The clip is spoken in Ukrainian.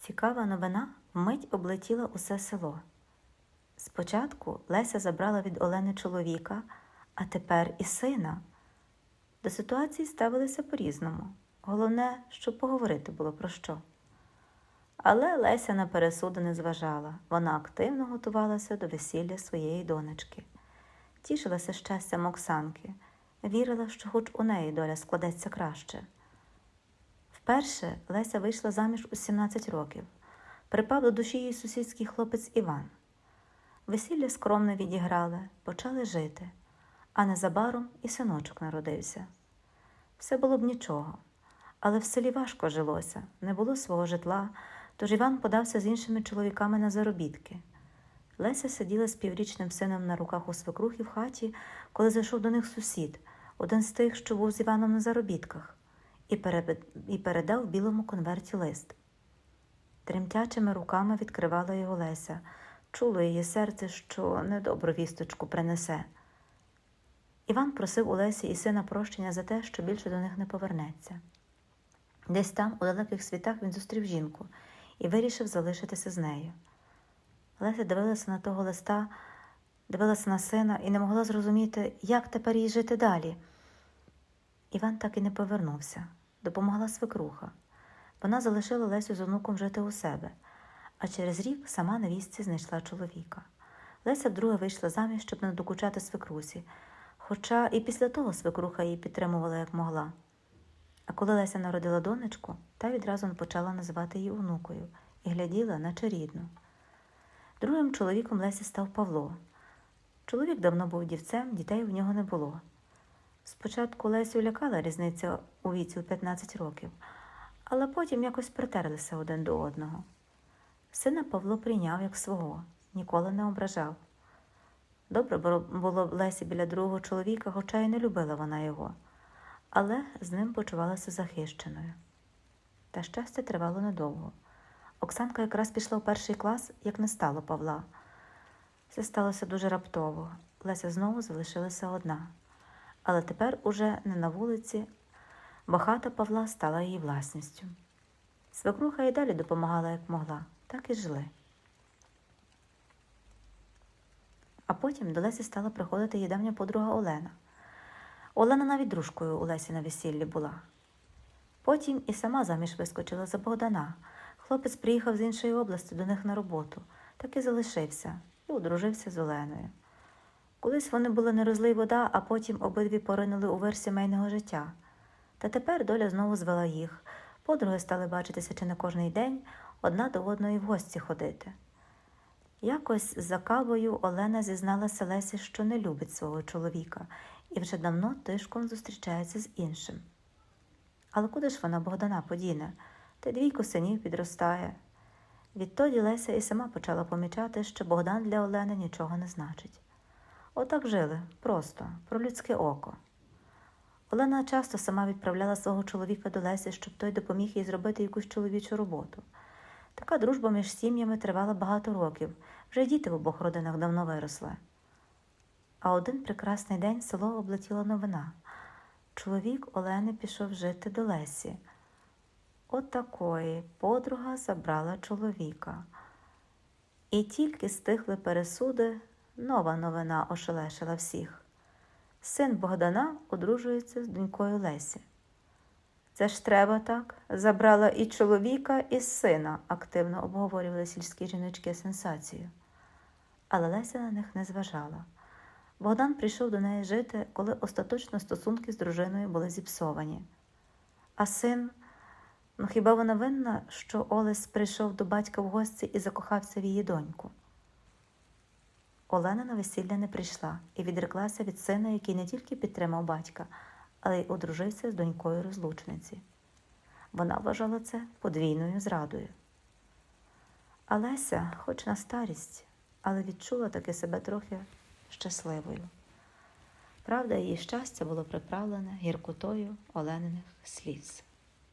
Цікава новина вмить облетіла усе село. Спочатку Леся забрала від Олени чоловіка, а тепер і сина. До ситуації ставилися по-різному. Головне, щоб поговорити було про що. Але Леся на пересуди не зважала. Вона активно готувалася до весілля своєї донечки. Тішилася щастям Оксанки, вірила, що хоч у неї доля складеться краще. Вперше Леся вийшла заміж у 17 років. Припав до душі її сусідський хлопець Іван. Весілля скромно відіграли, почали жити, а незабаром і синочок народився. Все було б нічого, але в селі важко жилося, не було свого житла, тож Іван подався з іншими чоловіками на заробітки. Леся сиділа з піврічним сином на руках у свекрухи в хаті, коли зайшов до них сусід, один з тих, що був з Іваном на заробітках, і, передав білому конверті лист. Тремтячими руками відкривала його Леся, чуло її серце, що недобру вісточку принесе. Іван просив у Лесі і сина прощення за те, що більше до них не повернеться. Десь там, у далеких світах, він зустрів жінку і вирішив залишитися з нею. Леся дивилася на того листа, дивилася на сина і не могла зрозуміти, як тепер їй жити далі. Іван так і не повернувся, допомогла свекруха. Вона залишила Лесю з онуком жити у себе, а через рік сама на вісці знайшла чоловіка. Леся вдруге вийшла заміж, щоб не докучати свекрусі, хоча і після того свекруха її підтримувала як могла. А коли Леся народила донечку, та відразу почала називати її онукою і гляділа, наче рідну. Другим чоловіком Лесі став Павло. Чоловік давно був дівцем, дітей у нього не було. Спочатку Лесю лякала різниця у віці у 15 років, але потім якось притерлися один до одного. Сина Павло прийняв як свого, ніколи не ображав. Добре було- б Лесі біля другого чоловіка, хоча й не любила вона його, але з ним почувалася захищеною. Та щастя тривало недовго. Оксанка якраз пішла в перший клас, як не стало Павла. Все сталося дуже раптово. Леся знову залишилася одна. Але тепер уже не на вулиці, бо хата Павла стала її власністю. Свекруха і далі допомагала, як могла, так і жили. А потім до Лесі стала приходити її давня подруга Олена. Олена навіть дружкою у Лесі на весіллі була. Потім і сама заміж вискочила за Богдана. Хлопець приїхав з іншої області до них на роботу, так і залишився і одружився з Оленою. Колись вони були не розлий вода, а потім обидві поринули у вир сімейного життя. Та тепер доля знову звела їх. Подруги стали бачитися чи не кожний день, одна до одної в гості ходити. Якось за кавою Олена зізналася Лесі, що не любить свого чоловіка і вже давно тишком зустрічається з іншим. Але куди ж вона Богдана подіне? Та двійко синів підростає. Відтоді Леся і сама почала помічати, що Богдан для Олени нічого не значить. Отак жили, просто, про людське око. Олена часто сама відправляла свого чоловіка до Лесі, щоб той допоміг їй зробити якусь чоловічу роботу. Така дружба між сім'ями тривала багато років, вже діти в обох родинах давно виросли. А один прекрасний день село облетіла новина. Чоловік Олени пішов жити до Лесі. От подруга забрала чоловіка. І тільки стихли пересуди, нова новина ошелешила всіх. Син Богдана одружується з донькою Лесі. Це ж треба так. Забрала і чоловіка, і сина, активно обговорювали сільські жіночки сенсацію. Але Леся на них не зважала. Богдан прийшов до неї жити, коли остаточно стосунки з дружиною були зіпсовані. А син, ну хіба вона винна, що Олес прийшов до батька в гості і закохався в її доньку? Олена на весілля не прийшла і відреклася від сина, який не тільки підтримав батька, але й одружився з донькою розлучниці. Вона вважала це подвійною зрадою. А Леся, хоч на старість, але відчула таки себе трохи щасливою. Правда, її щастя було приправлене гіркотою олениних сліз.